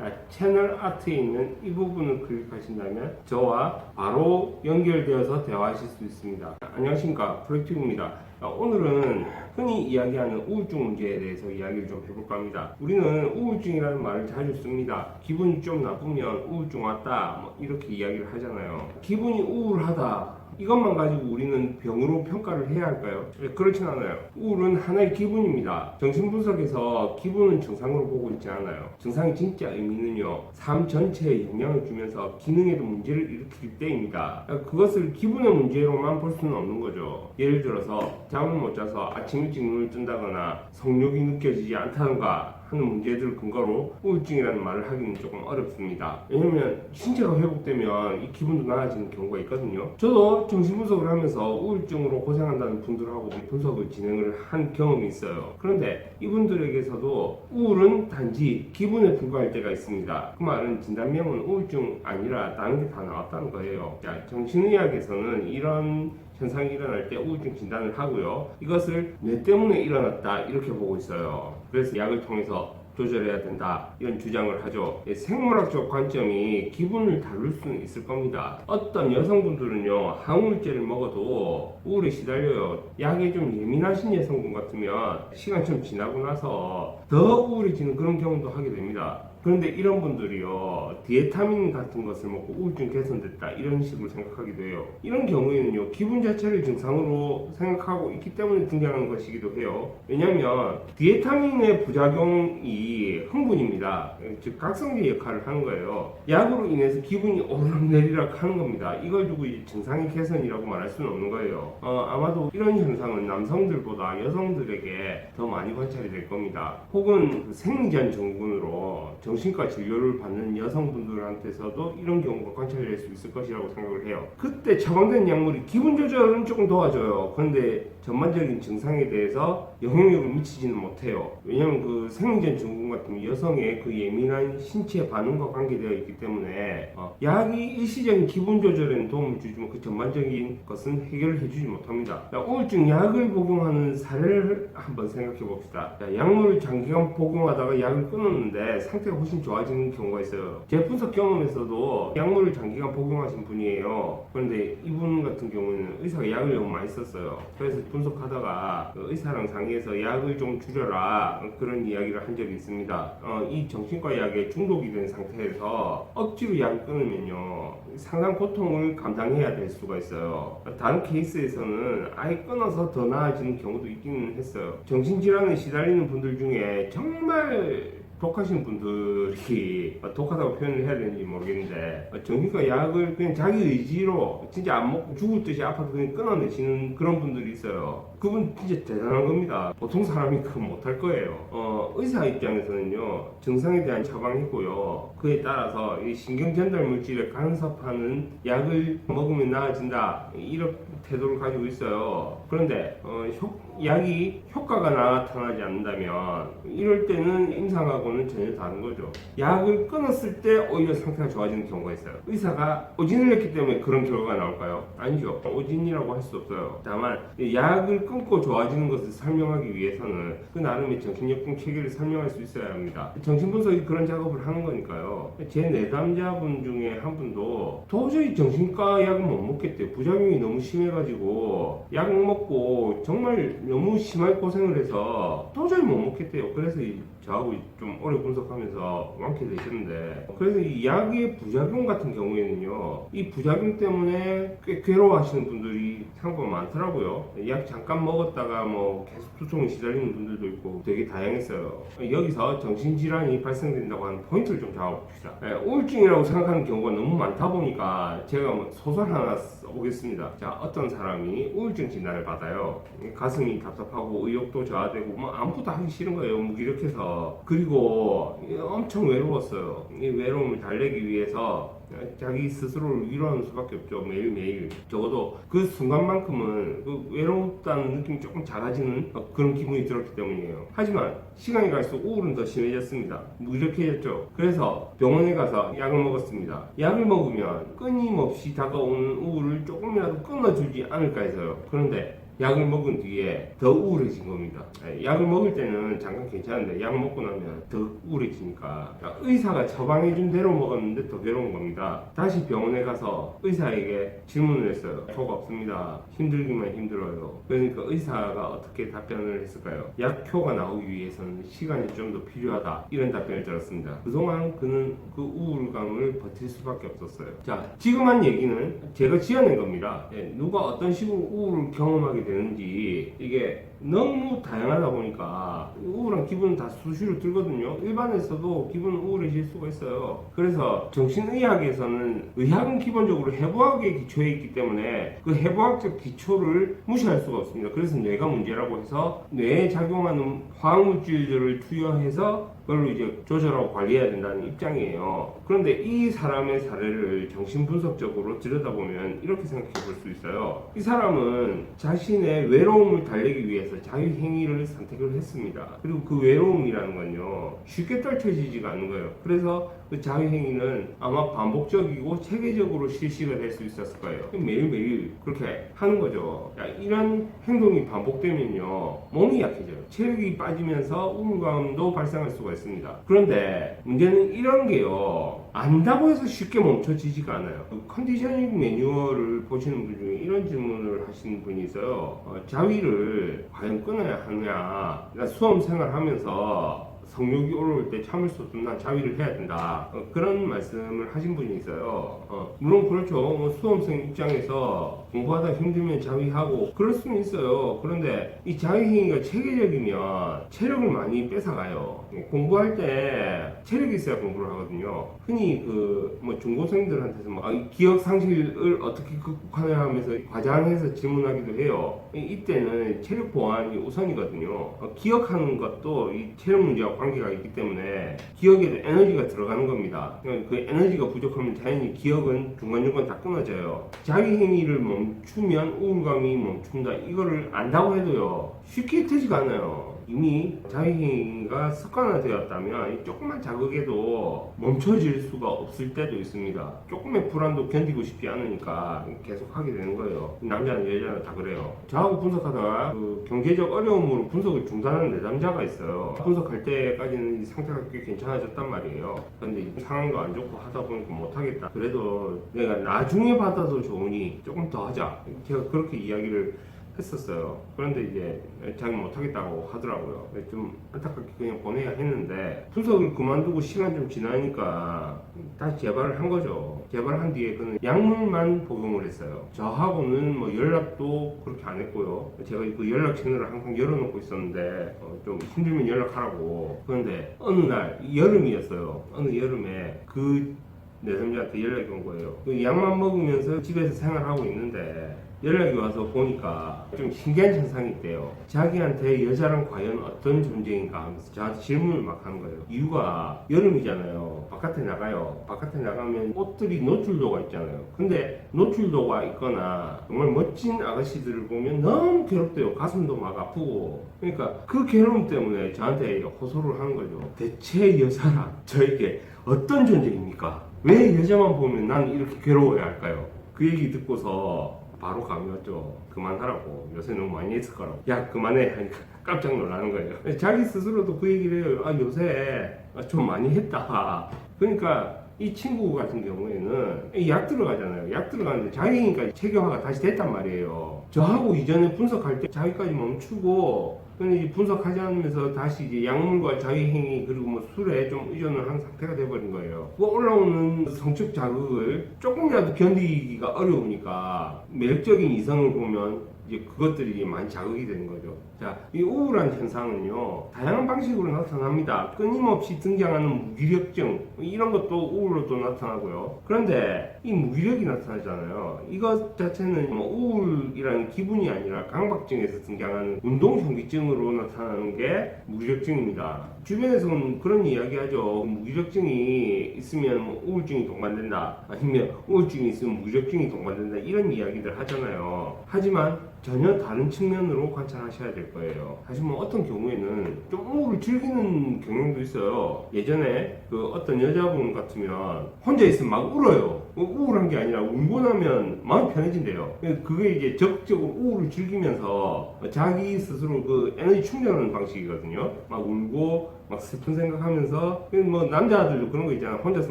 자, 채널 아트에 있는 이 부분을 클릭하신다면 저와 바로 연결되어서 대화하실 수 있습니다. 안녕하십니까 프로젝트입니다. 자, 오늘은 흔히 이야기하는 우울증 문제에 대해서 이야기를 좀 해볼까 합니다. 우리는 우울증이라는 말을 자주 씁니다. 기분이 좀 나쁘면 우울증 왔다 뭐 이렇게 이야기를 하잖아요. 기분이 우울하다 이것만 가지고 우리는 병으로 평가를 해야 할까요? 예, 그렇진 않아요. 우울은 하나의 기분입니다. 정신분석에서 기분은 정상으로 보고 있지 않아요. 정상의 진짜 의미는요, 삶 전체에 영향을 주면서 기능에도 문제를 일으킬 때입니다. 그것을 기분의 문제로만 볼 수는 없는 거죠. 예를 들어서 잠을 못 자서 아침 일찍 눈을 뜬다거나 성욕이 느껴지지 않다던가 하는 문제들 근거로 우울증이라는 말을 하기는 조금 어렵습니다. 왜냐면 신체가 회복되면 이 기분도 나아지는 경우가 있거든요. 저도 정신 분석을 하면서 우울증으로 고생한다는 분들하고 분석을 진행을 한 경험이 있어요. 그런데 이분들에게서도 우울은 단지 기분에 불과할 때가 있습니다. 그 말은 진단명은 우울증 아니라 다른 게 다 나왔다는 거예요. 자, 정신의학에서는 이런 현상이 일어날 때 우울증 진단을 하고요. 이것을 뇌 때문에 일어났다 이렇게 보고 있어요. 그래서 약을 통해서 조절해야 된다 이런 주장을 하죠. 예, 생물학적 관점이 기분을 다룰 수는 있을 겁니다. 어떤 여성분들은요 항우울제를 먹어도 우울에 시달려요. 약에 좀 예민하신 여성분 같으면 시간 좀 지나고 나서 더 우울해지는 그런 경우도 하게 됩니다. 그런데 이런 분들이요 디에타민 같은 것을 먹고 우울증 개선됐다 이런 식으로 생각하기도 해요. 이런 경우에는요 기분 자체를 증상으로 생각하고 있기 때문에 등장하는 것이기도 해요. 왜냐하면 디에타민의 부작용이 흥분입니다. 즉 각성제 역할을 하는 거예요. 약으로 인해서 기분이 오르락내리락 하는 겁니다. 이걸 두고 이제 증상의 개선이라고 말할 수는 없는 거예요. 어, 아마도 이런 현상은 남성들보다 여성들에게 더 많이 관찰이 될 겁니다. 혹은 그 생리전 증후군으로 정신과 진료를 받는 여성분들한테서도 이런 경우가 관찰될 수 있을 것이라고 생각을 해요. 그때 처방된 약물이 기분 조절은 조금 도와줘요. 그런데 전반적인 증상에 대해서 영향력을 미치지는 못해요. 왜냐하면 그 생리전 증후군 같은 여성의 그 예민한 신체 반응과 관계되어 있기 때문에 어, 약이 일시적인 기분 조절에는 도움을 주지만 그 전반적인 것은 해결을 해주지 못합니다. 자, 우울증 약을 복용하는 사례를 한번 생각해 봅시다. 자, 약물을 장기간 복용하다가 약을 끊었는데 상태가 훨씬 좋아지는 경우가 있어요. 제 분석 경험에서도 약물을 장기간 복용하신 분이에요. 그런데 이분 같은 경우에는 의사가 약을 너무 많이 썼어요. 그래서 분석하다가 그 의사랑 상의해서 약을 좀 줄여라 그런 이야기를 한 적이 있습니다. 어, 이 정신과 약에 중독이 된 상태에서 억지로 약을 끊으면요 상당 고통을 감당해야 될 수가 있어요. 다른 케이스에서는 아예 끊어서 더 나아지는 경우도 있기는 했어요. 정신질환에 시달리는 분들 중에 정말 독하신 분들이 독하다고 표현을 해야 되는지 모르겠는데 정신과 약을 그냥 자기 의지로 진짜 안 먹고 죽을 듯이 아파도 그냥 끊어내시는 그런 분들이 있어요. 그분 진짜 대단한 겁니다. 보통 사람이 그거 못할 거예요. 어, 의사 입장에서는요 증상에 대한 처방이고요. 그에 따라서 이 신경 전달 물질에 간섭하는 약을 먹으면 나아진다 이런 태도를 가지고 있어요. 그런데 어, 효- 약이 효과가 나타나지 않는다면 이럴 때는 임상하고 는 전혀 다른 거죠. 약을 끊었을 때 오히려 상태가 좋아지는 경우가 있어요. 의사가 오진을 했기 때문에 그런 결과가 나올까요? 아니죠. 오진이라고 할 수 없어요. 다만 이 약을 끊고 좋아지는 것을 설명하기 위해서는 그 나름의 정신력증 체계를 설명할 수 있어야 합니다. 정신분석이 그런 작업을 하는 거니까요. 제 내담자분 중에 한 분도 도저히 정신과 약을 못 먹겠대요. 부작용이 너무 심해가지고 약 먹고 정말 너무 심하게 고생을 해서 도저히 못 먹겠대요. 그래서 이- 저하고 좀 오래 분석하면서 완쾌되셨는데 그래서 이 약의 부작용 같은 경우에는요 이 부작용 때문에 꽤 괴로워하시는 분들이 생각보다 많더라고요. 약 잠깐 먹었다가 뭐 계속 두통에 시달리는 분들도 있고 되게 다양했어요. 여기서 정신질환이 발생된다고 하는 포인트를 좀 잡아봅시다. 예, 우울증이라고 생각하는 경우가 너무 많다 보니까 제가 뭐 소설 하나 써보겠습니다. 자 어떤 사람이 우울증 진단을 받아요? 가슴이 답답하고 의욕도 저하되고 뭐 아무것도 하기 싫은 거예요. 무기력해서 그리고 엄청 외로웠어요. 이 외로움을 달래기 위해서 자기 스스로를 위로하는 수밖에 없죠. 매일매일. 적어도 그 순간만큼은 그 외롭다는 느낌이 조금 작아지는 그런 기분이 들었기 때문이에요. 하지만 시간이 갈수록 우울은 더 심해졌습니다. 무기력해졌죠. 그래서 병원에 가서 약을 먹었습니다. 약을 먹으면 끊임없이 다가오는 우울을 조금이라도 끊어주지 않을까 해서요. 그런데 약을 먹은 뒤에 더 우울해진 겁니다. 예, 약을 먹을 때는 잠깐 괜찮은데 약 먹고 나면 더 우울해지니까 의사가 처방해준 대로 먹었는데 더 괴로운 겁니다. 다시 병원에 가서 의사에게 질문을 했어요. 효과 없습니다. 힘들기만 힘들어요. 그러니까 의사가 어떻게 답변을 했을까요? 약효가 나오기 위해서는 시간이 좀 더 필요하다. 이런 답변을 들었습니다. 그동안 그는 그 우울감을 버틸 수밖에 없었어요. 자, 지금 한 얘기는 제가 지어낸 겁니다. 예, 누가 어떤 식으로 우울을 경험하게 되는지 이게 너무 다양하다 보니까 우울한 기분은 다 수시로 들거든요. 일반에서도 기분 우울해질 수가 있어요. 그래서 정신의학에서는 의학은 기본적으로 해부학에 기초해 있기 때문에 그 해부학적 기초를 무시할 수가 없습니다. 그래서 뇌가 문제라고 해서 뇌에 작용하는 화학물질들을 투여해서 그걸로 이제 조절하고 관리해야 된다는 입장이에요. 그런데 이 사람의 사례를 정신분석적으로 들여다보면 이렇게 생각해 볼 수 있어요. 이 사람은 자신의 외로움을 달래기 위해서 자유행위를 선택을 했습니다. 그리고 그 외로움이라는 건요, 쉽게 떨쳐지지가 않는 거예요. 그래서 그 자유행위는 아마 반복적이고 체계적으로 실시가 될 수 있었을 거예요. 매일매일 그렇게 하는 거죠. 야, 이런 행동이 반복되면요, 몸이 약해져요. 체력이 빠지면서 우울감도 발생할 수가 있습니다. 그런데 문제는 이런 게요, 안다고 해서 쉽게 멈춰지지가 않아요. 그 컨디셔닝 매뉴얼을 보시는 분 중에 이런 질문을 하시는 분이 있어요. 어, 자위를 과연 끊어야 하냐? 그러니까 수험 생활하면서 성욕이 올라올 때 참을 수 없으면 난 자위를 해야 된다. 어, 그런 말씀을 하신 분이 있어요. 어, 물론 그렇죠. 뭐 수험생 입장에서 공부하다 힘들면 자위하고 그럴 수는 있어요. 그런데 이 자위행위가 체계적이면 체력을 많이 뺏어가요. 공부할 때 체력이 있어야 공부를 하거든요. 흔히 그 뭐 중고생들한테서 뭐 아, 이 기억 상실을 어떻게 극복하냐 하면서 과장해서 질문하기도 해요. 이- 이때는 체력 보완이 우선이거든요. 어, 기억하는 것도 이 체력 문제와 관계가 있기 때문에 기억에도 에너지가 들어가는 겁니다. 그 에너지가 부족하면 자연히 기억은 중간중간 다 끊어져요. 자기 행위를 멈추면 우울감이 멈춘다. 이거를 안다고 해도요. 쉽게 되지가 않아요. 이미 자기행위가 습관화되었다면 이 조금만 자극에도 멈춰질 수가 없을 때도 있습니다. 조금의 불안도 견디고 싶지 않으니까 계속 하게 되는 거예요. 남자는 여자는 다 그래요. 저하고 분석하다가 그 경제적 어려움으로 분석을 중단하는 내담자가 있어요. 분석할 때까지는 이 상태가 꽤 괜찮아졌단 말이에요. 근데 이 상황도 안 좋고 하다 보니까 못하겠다. 그래도 내가 나중에 받아도 좋으니 조금 더 하자. 제가 그렇게 이야기를 했었어요. 그런데 이제 자기 못하겠다고 하더라고요. 좀 안타깝게 그냥 보내야 했는데 분석을 그만두고 시간 좀 지나니까 다시 재발을 한 거죠. 재발한 뒤에 그는 약물만 복용을 했어요. 저하고는 뭐 연락도 그렇게 안 했고요. 제가 그 연락 채널을 항상 열어놓고 있었는데 어, 좀 힘들면 연락하라고. 그런데 어느 날 여름이었어요. 어느 여름에 그 내삼자한테 연락이 온 거예요. 그 약만 먹으면서 집에서 생활하고 있는데 연락이 와서 보니까 좀 신기한 현상이 있대요. 자기한테 여자란 과연 어떤 존재인가 하면서 저한테 질문을 막 하는 거예요. 이유가 여름이잖아요. 바깥에 나가요. 바깥에 나가면 옷들이 노출도가 있잖아요. 근데 노출도가 있거나 정말 멋진 아가씨들을 보면 너무 괴롭대요. 가슴도 막 아프고. 그러니까 그 괴로움 때문에 저한테 호소를 하는 거죠. 대체 여자란 저에게 어떤 존재입니까? 왜 여자만 보면 난 이렇게 괴로워야 할까요? 그 얘기 듣고서 바로 감이 왔죠. 그만하라고. 요새 너무 많이 했을 거라고. 야, 그만해. 하니까 깜짝 놀라는 거예요. 자기 스스로도 그 얘기를 해요. 아, 요새 좀 많이 했다. 그러니까 이 친구 같은 경우에는 이약 들어가잖아요. 약 들어가는데 자기니까 체계화가 다시 됐단 말이에요. 저하고 이전에 분석할 때 자기까지 멈추고 이제 분석하지 않으면서 다시 이제 약물과 자기행위 그리고 뭐 술에 좀 의존을 한 상태가 돼버린 거예요. 그 올라오는 성적 자극을 조금이라도 견디기가 어려우니까 매력적인 이성을 보면 이제 그것들이 많이 자극이 되는 거죠. 자, 이 우울한 현상은요, 다양한 방식으로 나타납니다. 끊임없이 등장하는 무기력증, 이런 것도 우울로도 나타나고요. 그런데 이 무기력이 나타나잖아요. 이것 자체는 뭐 우울이라는 기분이 아니라 강박증에서 등장하는 운동현기증으로 나타나는 게 무기력증입니다. 주변에서는 그런 이야기 하죠. 무기력증이 있으면 뭐 우울증이 동반된다. 아니면 우울증이 있으면 무기력증이 동반된다. 이런 이야기들 하잖아요. 하지만 전혀 다른 측면으로 관찰하셔야 될 거예요. 사실 뭐 어떤 경우에는 좀 우울을 즐기는 경향도 있어요. 예전에 그 어떤 여 자분 같으면 혼자 있으면 막 울어요. 뭐 우울한 게 아니라 울고 나면 마음이 편해진대요. 그게 이제 적극적으로 우울을 즐기면서 자기 스스로 그 에너지 충전하는 방식이거든요. 막 울고 막 슬픈 생각하면서 뭐 남자들도 그런 거 있잖아. 혼자서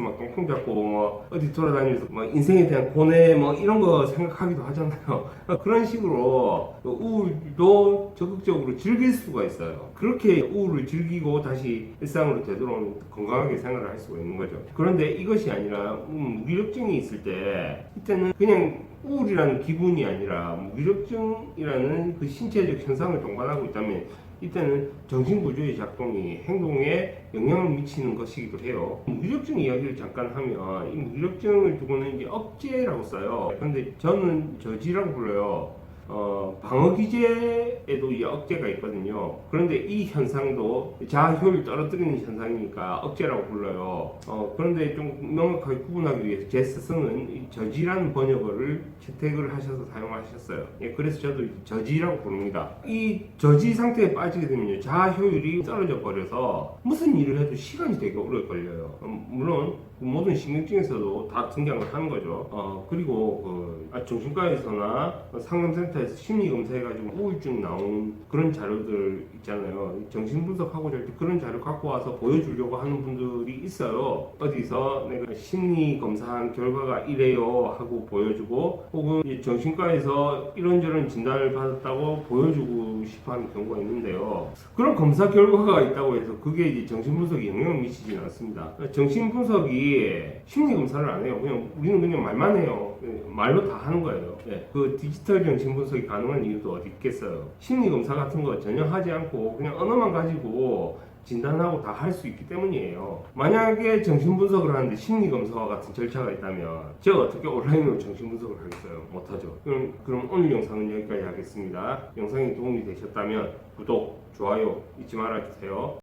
막 똥통 잡고 뭐 어디 돌아다니면서 막 인생에 대한 고뇌 뭐 이런 거 생각하기도 하잖아요. 그런 식으로 그 우울도 적극적으로 즐길 수가 있어요. 그렇게 우울을 즐기고 다시 일상으로 되돌아오는 건강하게 생활을 할 수가 있는 거죠. 그런데 이것이 아니라 음, 무기력증이 있을 때 이때는 그냥 우울이라는 기분이 아니라 무기력증이라는 그 신체적 현상을 동반하고 있다면 이때는 정신구조의 작동이 행동에 영향을 미치는 것이기도 해요. 무기력증 이야기를 잠깐 하면 이 무기력증을 두고는 이제 억제라고 써요. 근데 저는 저지라고 불러요. 어, 방어 기제에도 이 억제가 있거든요. 그런데 이 현상도 자아 효율 떨어뜨리는 현상이니까 억제라고 불러요. 어, 그런데 좀 명확하게 구분하기 위해서 제 스승은 이 저지라는 번역어를 채택을 하셔서 사용하셨어요. 예, 그래서 저도 저지라고 부릅니다. 이 저지 상태에 빠지게 되면 자아 효율이 떨어져 버려서 무슨 일을 해도 시간이 되게 오래 걸려요. 음, 물론 그 모든 신경증에서도 다 등장을 하는 거죠. 어, 그리고 그 아, 정신과에서나 상담센터 에서 심리 검사해가지고 우울증 나온 그런 자료들 있잖아요. 정신 분석하고자 할때 그런 자료 갖고 와서 보여주려고 하는 분들이 있어요. 어디서 내가 심리 검사한 결과가 이래요 하고 보여주고 혹은 이 정신과에서 이런저런 진단을 받았다고 보여주고 싶어하는 경우가 있는데요. 그런 검사 결과가 있다고 해서 그게 이제 정신 분석에 영향을 미치지는 않습니다. 정신 분석이 심리 검사를 안 해요. 그냥 우리는 그냥 말만 해요. 예, 말로 다 하는 거예요. 예, 그 디지털 정신 분석이 가능한 이유도 어디 있겠어요. 심리 검사 같은 거 전혀 하지 않고 그냥 언어만 가지고 진단하고 다 할 수 있기 때문이에요. 만약에 정신 분석을 하는데 심리 검사와 같은 절차가 있다면 제가 어떻게 온라인으로 정신 분석을 하겠어요? 못하죠. 그럼, 그럼 오늘 영상은 여기까지 하겠습니다. 영상이 도움이 되셨다면 구독, 좋아요 잊지 말아주세요.